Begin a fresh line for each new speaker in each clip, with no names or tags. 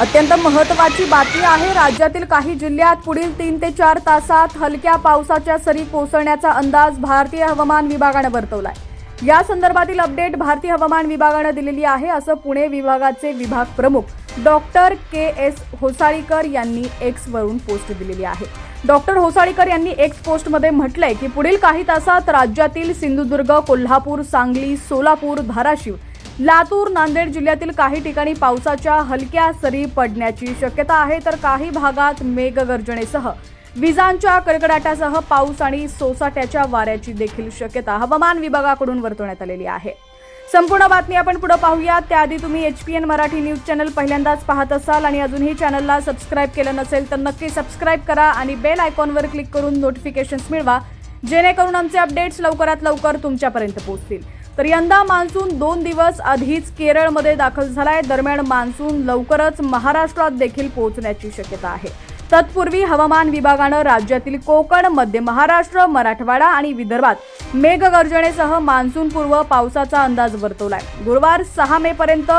अत्यंत महत्त्वाची बातमी आहे. राज्यातील काही जिल्ह्यात पुढील तीन ते चार तासात हलक्या पावसाच्या सरी कोसळण्याचा अंदाज भारतीय हवामान विभागानं वर्तवलाय. या संदर्भातील अपडेट भारतीय हवामान विभागानं दिलेली आहे असं पुणे विभागाचे विभाग प्रमुख डॉक्टर के एस होसाळीकर यांनी एक्स वरून पोस्ट दिलेली आहे. डॉक्टर होसाळीकर यांनी एक्स पोस्टमध्ये म्हटलंय की पुढील काही तासात राज्यातील सिंधुदुर्ग कोल्हापूर सांगली सोलापूर धाराशिव लातूर नांदेड जिल्ह्यातील काही ठिकाणी पावसाच्या हलक्या सरी पडण्याची शक्यता आहे तर काही भागात मेघगर्जनेसह विजांच्या कडकडाटासह पाऊस आणि सोसाट्याच्या वाऱ्याची देखील शक्यता हवामान विभागाकडून वर्तवण्यात आलेली आहे. संपूर्ण बातमी आपण पुढे पाहूया. त्याआधी तुम्ही H P N Marathi news channel पहिल्यांदाच पाहत असाल आणि अजूनही चॅनलला सबस्क्राईब केलं नसेल तर नक्की सबस्क्राईब करा आणि बेल आयकॉनवर क्लिक करून नोटिफिकेशन्स मिळवा जेणेकरून आमचे अपडेट्स लवकरात लवकर तुमच्यापर्यंत पोहोचतील. तर यंदा मान्सून दोन दिवस आधीच केरळमध्ये दाखल झालाय. दरम्यान मान्सून लवकरच महाराष्ट्रात देखील पोहोचण्याची शक्यता आहे. तत्पूर्वी हवामान विभागानं राज्यातील कोकण मध्य महाराष्ट्र मराठवाडा आणि विदर्भात मेघगर्जनेसह मान्सूनपूर्व पावसाचा अंदाज वर्तवलाय. गुरुवार सहा मे पर्यंत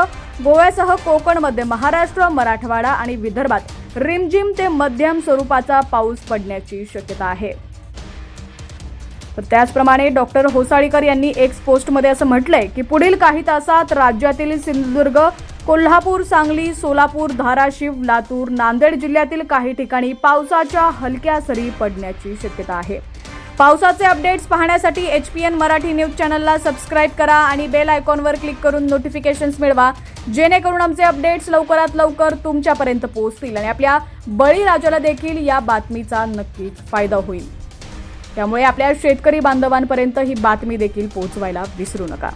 गोव्यासह कोकण मध्य महाराष्ट्र मराठवाडा आणि विदर्भात रिमझिम ते मध्यम स्वरूपाचा पाऊस पडण्याची शक्यता आहे. तर त्याचप्रमाणे डॉक्टर होसाळीकर यांनी एक्स पोस्टमध्ये असं म्हटलंय की पुढील काही तासात राज्यातील सिंधुदुर्ग कोल्हापूर सांगली सोलापूर धाराशिव लातूर नांदेड जिल्ह्यातील काही ठिकाणी पावसाच्या हलक्या सरी पडण्याची शक्यता आहे. पावसाचे अपडेट्स पाहण्यासाठी H P N Marathi news चॅनलला सबस्क्राईब करा आणि बेल आयकॉनवर क्लिक करून नोटिफिकेशन्स मिळवा जेणेकरून आमचे अपडेट्स लवकरात लवकर तुमच्यापर्यंत पोहोचतील आणि आपल्या बळीराजाला देखील या बातमीचा नक्कीच फायदा होईल. त्यामुळे आपल्या शेतकरी बांधवांपर्यंत ही बातमी देखील पोहोचवायला विसरू नका.